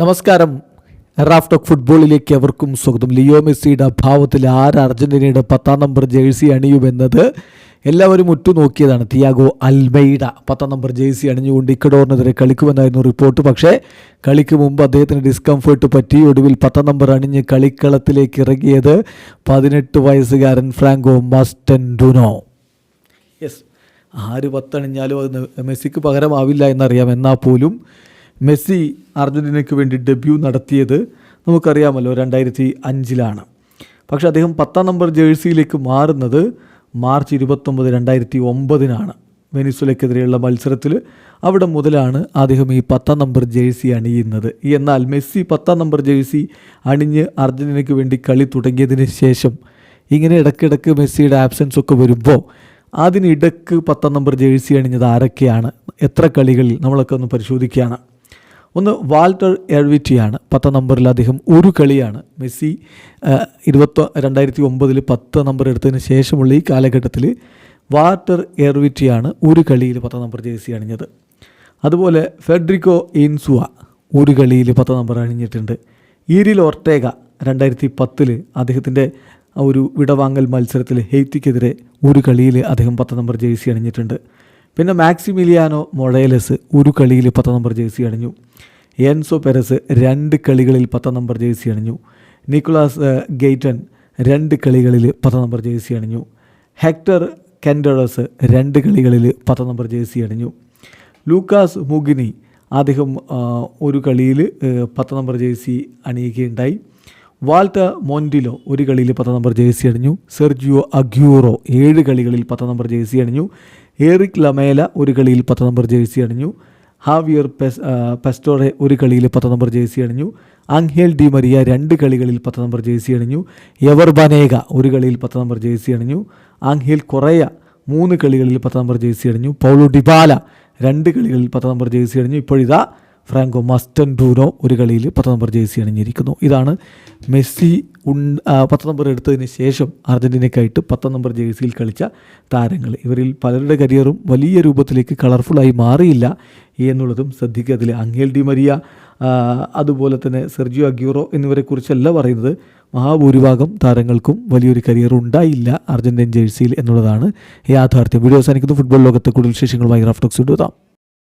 നമസ്കാരം. റാഫ് ഫുട്ബോളിലേക്ക് എവർക്കും സ്വാഗതം. ലിയോ മെസ്സിയുടെ അഭാവത്തിൽ ആര് അർജന്റീനയുടെ പത്താം നമ്പർ ജേഴ്സി അണിയുമെന്നത് എല്ലാവരും ഉറ്റുനോക്കിയതാണ്. തിയാഗോ അൽമൈഡ പത്താം നമ്പർ ജേഴ്സി അണിഞ്ഞുകൊണ്ട് ഇക്കഡോറിനെതിരെ കളിക്കുമെന്നായിരുന്നു റിപ്പോർട്ട്. പക്ഷേ കളിക്ക് മുമ്പ് അദ്ദേഹത്തിന് ഡിസ്കംഫേർട്ട് പറ്റി. ഒടുവിൽ പത്താം നമ്പർ അണിഞ്ഞ് കളിക്കളത്തിലേക്ക് ഇറങ്ങിയത് പതിനെട്ട് വയസ്സുകാരൻ ഫ്രാങ്കോ മസ്റ്റൻഡുനോ. യെസ് ആര് പത്തണിഞ്ഞാലും അത് മെസ്സിക്ക് പകരമാവില്ല എന്നറിയാം. എന്നാൽ പോലും മെസ്സി അർജന്റീനയ്ക്ക് വേണ്ടി ഡെബ്യൂ നടത്തിയത് നമുക്കറിയാമല്ലോ രണ്ടായിരത്തി അഞ്ചിലാണ്. പക്ഷേ അദ്ദേഹം പത്താം നമ്പർ ജേഴ്സിയിലേക്ക് മാറുന്നത് മാർച്ച് ഇരുപത്തൊമ്പത് രണ്ടായിരത്തി ഒമ്പതിനാണ്. വെനിസുലയ്ക്കെതിരെയുള്ള മത്സരത്തിൽ അവിടെ മുതലാണ് അദ്ദേഹം ഈ പത്താം നമ്പർ ജേഴ്സി അണിയുന്നത്. എന്നാൽ മെസ്സി പത്താം നമ്പർ ജേഴ്സി അണിഞ്ഞ് അർജന്റീനയ്ക്ക് വേണ്ടി കളി തുടങ്ങിയതിന് ശേഷം ഇങ്ങനെ ഇടയ്ക്കിടയ്ക്ക് മെസ്സിയുടെ ആബ്സെൻസ് ഒക്കെ വരുമ്പോൾ അതിനിടക്ക് പത്താം നമ്പർ ജേഴ്സി അണിഞ്ഞത് ആരൊക്കെയാണ്? എത്ര കളികളിൽ? നമ്മളൊക്കെ ഒന്ന് പരിശോധിക്കുകയാണ്. ഒന്ന് വാൾട്ടർ എർവിറ്റിയാണ്. പത്താം നമ്പറിൽ അദ്ദേഹം ഒരു കളിയാണ്. മെസ്സി ഇരുപത്തി രണ്ടായിരത്തി ഒമ്പതിൽ പത്ത് നമ്പർ എടുത്തതിന് ശേഷമുള്ള ഈ കാലഘട്ടത്തിൽ വാൾട്ടർ എർവിറ്റിയാണ് ഒരു കളിയിൽ പത്താം നമ്പർ ജേഴ്സി അണിഞ്ഞത്. അതുപോലെ ഫെഡ്രിക്കോ ഇൻസുവ ഒരു കളിയിൽ പത്താം നമ്പർ അണിഞ്ഞിട്ടുണ്ട്. ഈരിൽ ഒർട്ടേഗ രണ്ടായിരത്തി പത്തിൽ അദ്ദേഹത്തിന്റെ ഒരു വിടവാങ്ങൽ മത്സരത്തിൽ ഹെയ്ത്തിക്കെതിരെ ഒരു കളിയിൽ അദ്ദേഹം പത്ത് നമ്പർ ജേഴ്സി അണിഞ്ഞിട്ടുണ്ട്. പിന്നെ മാക്സിമിലിയാനോ മൊഡേലസ് ഒരു കളിയിൽ പത്ത് നമ്പർ ജേഴ്സി അണിഞ്ഞു. എൻസോ പെരസ് രണ്ട് കളികളിൽ പത്ത് നമ്പർ ജേഴ്സി അണിഞ്ഞു. നിക്കുളാസ് ഗെയ്റ്റൻ രണ്ട് കളികളിൽ പത്ത് നമ്പർ ജേഴ്സി അണിഞ്ഞു. ഹെക്ടർ കെൻഡറസ് രണ്ട് കളികളിൽ പത്ത് നമ്പർ ജേഴ്സി അണിഞ്ഞു. ലൂക്കാസ് മുഗിനി അദ്ദേഹം ഒരു കളിയിൽ പത്ത് നമ്പർ ജേഴ്സി അണിയുകയുണ്ടായി. വാൾട്ട മോൻഡിലോ ഒരു കളിയിൽ പത്ത് നമ്പർ ജേഴ്സി അണിഞ്ഞു. സെർജിയോ അഗ്യൂറോ ഏഴ് കളികളിൽ പത്ത് നമ്പർ ജേഴ്സി അണിഞ്ഞു. എറിക് ലമേല ഒരു കളിയിൽ പത്ത് നമ്പർ ജേഴ്സി അണിഞ്ഞു. ഹാവിയർ പെസ് പെസ്റ്റോറെ ഒരു കളിയിൽ പത്ത് നമ്പർ ജേഴ്സി അണിഞ്ഞു. അങ്ഹേൽ ഡി മരിയ രണ്ട് കളികളിൽ പത്ത് നമ്പർ ജേഴ്സി അണിഞ്ഞു. എവർ ബനേഗ ഒരു കളിയിൽ പത്ത് നമ്പർ ജേഴ്സി അണിഞ്ഞു. ആങ്ഹേൽ കൊറയ മൂന്ന് കളികളിൽ പത്ത് നമ്പർ ജേഴ്സി അണിഞ്ഞു. പൗലോ ഡിബാല രണ്ട് കളികളിൽ പത്ത് നമ്പർ ജേഴ്സി അണിഞ്ഞു. ഇപ്പോഴിതാ ഫ്രാങ്കോ മസ്റ്റൻ ഡൂനോ ഒരു കളിയിൽ പത്ത് നമ്പർ ജേഴ്സി അണിഞ്ഞിരിക്കുന്നു. ഇതാണ് മെസ്സി ഉൺ പത്ത് നമ്പർ എടുത്തതിന് ശേഷം അർജന്റീനയ്ക്കായിട്ട് പത്ത് നമ്പർ ജേഴ്സിയിൽ കളിച്ച താരങ്ങൾ. ഇവരിൽ പലരുടെ കരിയറും വലിയ രൂപത്തിലേക്ക് കളർഫുള്ളായി മാറിയില്ല എന്നുള്ളതും ശ്രദ്ധിക്കുക. അതിൽ അങ്ങേൽ ഡി മരിയ അതുപോലെ തന്നെ സെർജിയോ അഗ്യൂറോ എന്നിവരെക്കുറിച്ചല്ല പറയുന്നത്. മഹാഭൂരിഭാഗം താരങ്ങൾക്കും വലിയൊരു കരിയർ ഉണ്ടായില്ല അർജന്റീൻ ജേഴ്സിയിൽ എന്നുള്ളതാണ് യാഥാർത്ഥ്യം. വീഡിയോ അവസാനിക്കുന്നു. ഫുട്ബോൾ ലോകത്തെ കൂടുതൽ വിശേഷങ്ങളുമായി റാഫ്റ്റോക്സ് ഇടുതാം